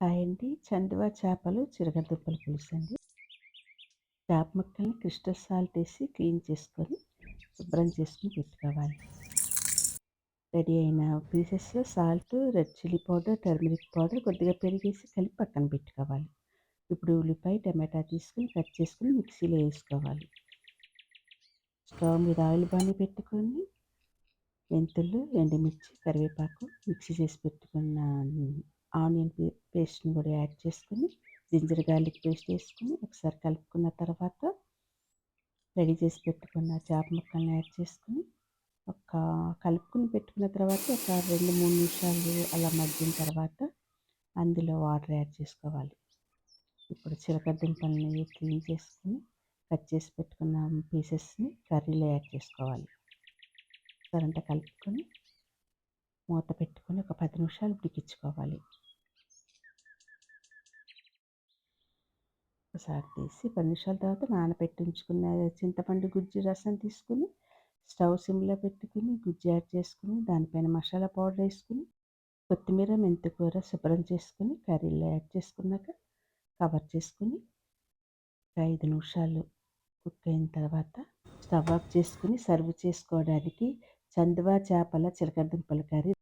Hi అండి చందువా చేపలు చిరగదుంపల పులుసు అండి చేప ముక్కల్ని క్రిస్టల్ సాల్ట్ వేసి క్లీన్ చేసుకొని శుభ్రం చేసుకుని పెట్టుకోవాలి. రెడీ అయిన pieces salt red chilli powder turmeric powder కొద్దిగా పెరిగేసి కలిపి పక్కన పెట్టుకోవాలి. ఇప్పుడు ఉల్లిపాయ టమాటా తీసుకుని కట్ చేసుకుని మిక్సీలో వేసుకోవాలి. స్టవ్ మీద ఆయిల్ బాగా పెట్టుకొని మెంతులు ఎండుమిర్చి కరివేపాకు మిక్సీ చేసి పెట్టుకున్న ఆనియన్ పేస్ట్ని కూడా యాడ్ చేసుకుని జింజర్ గార్లిక్ పేస్ట్ వేసుకుని ఒకసారి కలుపుకున్న తర్వాత రెడీ చేసి పెట్టుకున్న చేప ముక్కల్ని యాడ్ చేసుకుని ఒక కలుపుకుని పెట్టుకున్న తర్వాత ఒక రెండు మూడు నిమిషాలు అలా మగ్గిన తర్వాత అందులో వాటర్ యాడ్ చేసుకోవాలి. ఇప్పుడు చిలక దుంపల్ని క్లీన్ చేసుకుని కట్ చేసి పెట్టుకున్న పీసెస్ని కర్రీలో యాడ్ చేసుకోవాలి. కరెంట కలుపుకొని మూత పెట్టుకొని ఒక పది నిమిషాలు ఉడికించుకోవాలి. ఒకసారి తీసి పది నిమిషాల తర్వాత నానబెట్టించుకున్న చింతపండు గుజ్జు రసం తీసుకుని స్టవ్ సిమ్లో పెట్టుకుని గుజ్జు యాడ్ చేసుకుని దానిపైన మసాలా పౌడర్ వేసుకుని కొత్తిమీర మెంతికూర శుభ్రం చేసుకుని కర్రీలో యాడ్ చేసుకున్నాక కవర్ చేసుకుని ఐదు నిమిషాలు కుక్ అయిన తర్వాత స్టవ్ ఆఫ్ చేసుకుని సర్వ్ చేసుకోవడానికి చందువా చేపల చిలకడ దుంపల కర్రీ